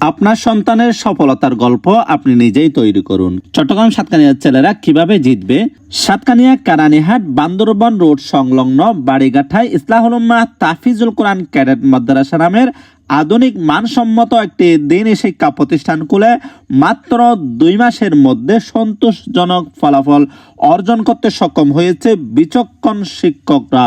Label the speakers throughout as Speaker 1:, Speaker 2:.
Speaker 1: আপনার সন্তানের সফলতার গল্প আপনি নিজেই তৈরি করুন। চট্টগ্রাম সাতকানিয়ার ছেলেরা কীভাবে জিতবে? সাতকানিয়া কারানিহাট বান্দরবান রোড সংলগ্ন বাড়িঘাটায় ইসলাহুল্লাহ তাফিজুল কোরআন ক্যাডেট মাদ্রাসা নামের আধুনিক মানসম্মত একটি দিনী শিক্ষা প্রতিষ্ঠান খুলে মাত্র দুই মাসের মধ্যে সন্তোষজনক ফলাফল অর্জন করতে সক্ষম হয়েছে বিচক্ষণ শিক্ষকরা।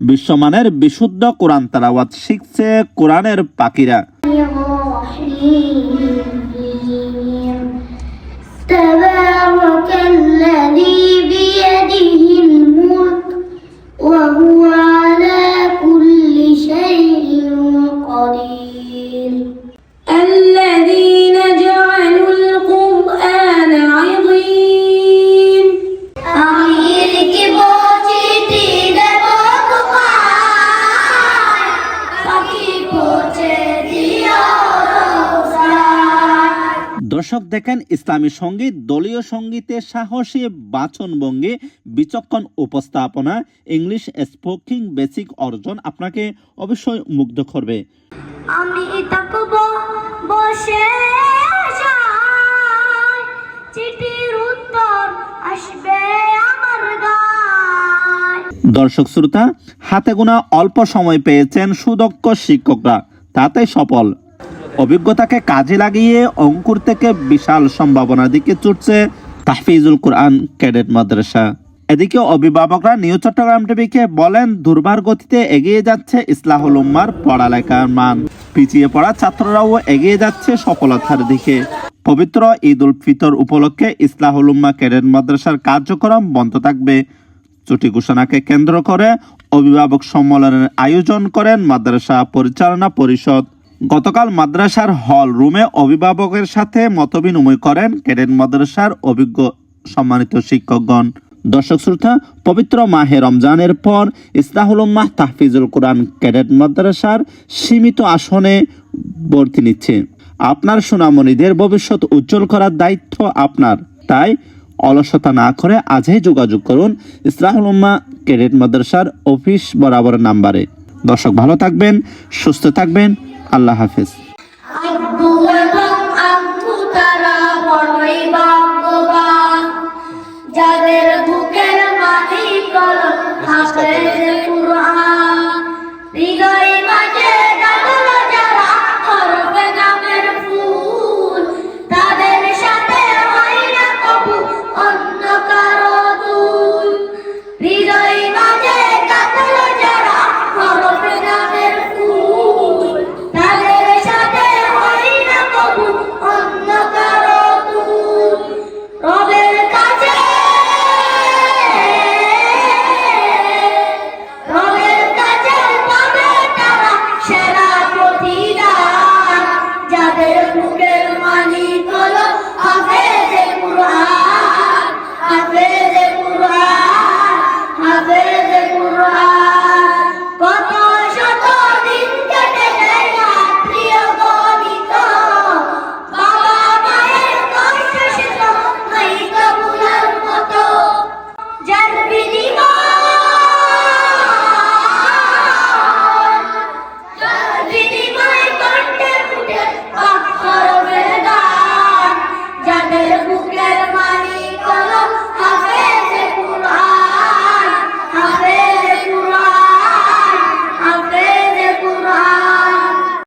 Speaker 1: বিশ্বমানের বিশুদ্ধ কোরআন তালাওয়াত শিখছে কোরআনের পাখিরা
Speaker 2: تبارك الذي بيده
Speaker 1: দর্শক দেখেন ইসলামী সংগীত দলীয় সঙ্গীতে সাহসী বাচনভঙ্গি বিচক্ষণ উপস্থাপনা ইংলিশ স্পোকিং বেসিক অর্জন আপনাকে অবশ্যই মুগ্ধ করবে।
Speaker 2: আমি বসে চিঠির উত্তর আসবে আমার
Speaker 1: দর্শক শ্রোতা হাতে গোনা অল্প সময় পেয়েছেন সুদক্ষ শিক্ষকরা তাতে সফল। অভিজ্ঞতাকে কাজে লাগিয়ে অঙ্কুর থেকে বিশাল সম্ভাবনার দিকে ছুটছে তাহফিজুল কোরআন ক্যাডেট মাদ্রাসা। এদিকে অভিভাবকরা নিউ চট্টগ্রাম টিভিকে বলেন, দুর্বার গতিতে এগিয়ে যাচ্ছে ইসলাহুল উম্মার পড়ালেখার মান। পিছিয়ে পড়া ছাত্ররাও এগিয়ে যাচ্ছে সফলতার দিকে। পবিত্র ঈদ উল ফিতর উপলক্ষে ইসলাহুল উম্মা ক্যাডেট মাদ্রাসার কার্যক্রম বন্ধ থাকবে। ছুটি ঘোষণাকে কেন্দ্র করে অভিভাবক সম্মেলনের আয়োজন করেন মাদ্রাসা পরিচালনা পরিষদ। গতকাল মাদ্রাসার হল রুমে অভিভাবকের সাথে মতবিনিময় করেন ক্যাডেট মাদ্রাসার অভিজ্ঞ সম্মানিত শিক্ষকগণ। দর্শক শ্রোতা, পবিত্র মাহে রমজানের পর ইসলাহুল উম্মাহ তাহফিজুল কোরআন ক্যাডেট মাদ্রাসার সীমিত আসনে ভর্তি নিচ্ছে। আপনার সোনামণিদের ভবিষ্যৎ উজ্জ্বল করার দায়িত্ব আপনার। তাই অলসতা না করে আজই যোগাযোগ করুন ইসলাহুল উম্মা ক্যাডেট মাদ্রাসার অফিস বরাবর নাম্বারে। দর্শক ভালো থাকবেন, সুস্থ থাকবেন। আল্লাহ হাফেজ।
Speaker 2: যাদের বুকের মাটি কলম হাতে